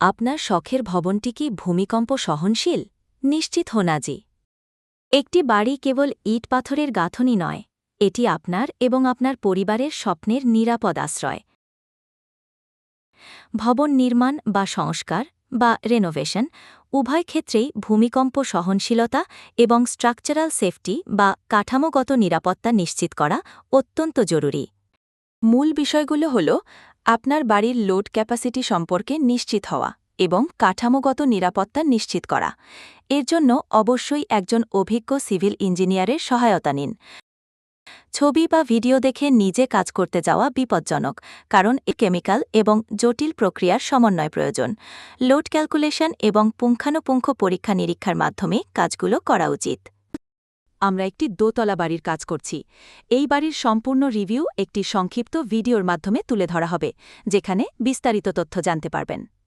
আপনার শখের ভবনটি কি ভূমিকম্প সহনশীল? নিশ্চিত হন আজই একটি বাড়ি কেবল ইট পাথরের গাঁথনি নয়, এটি আপনার এবং আপনার পরিবারের স্বপ্নের নিরাপদ আশ্রয়। ভবন নির্মাণ বা সংস্কার বা রেনোভেশন উভয় ক্ষেত্রেই ভূমিকম্প সহনশীলতা এবং স্ট্রাকচারাল সেফটি বা কাঠামোগত নিরাপত্তা নিশ্চিত করা অত্যন্ত জরুরি। মূল বিষয়গুলো হল আপনার বাড়ির লোড ক্যাপাসিটি সম্পর্কে নিশ্চিত হওয়া এবং কাঠামোগত নিরাপত্তা নিশ্চিত করা। এর জন্য অবশ্যই একজন অভিজ্ঞ সিভিল ইঞ্জিনিয়ারের সহায়তা নিন। ছবি বা ভিডিও দেখে নিজে কাজ করতে যাওয়া বিপজ্জনক, কারণ এ কেমিক্যাল এবং জটিল প্রক্রিয়ার সমন্বয় প্রয়োজন। লোড ক্যালকুলেশন এবং পুঙ্খানুপুঙ্খ পরীক্ষা নিরীক্ষার মাধ্যমে কাজগুলো করা উচিত। আমরা একটি দোতলা বাড়ির কাজ করছি। এই বাড়ির সম্পূর্ণ রিভিউ একটি সংক্ষিপ্ত ভিডিওর মাধ্যমে তুলে ধরা হবে, যেখানে বিস্তারিত তথ্য জানতে পারবেন।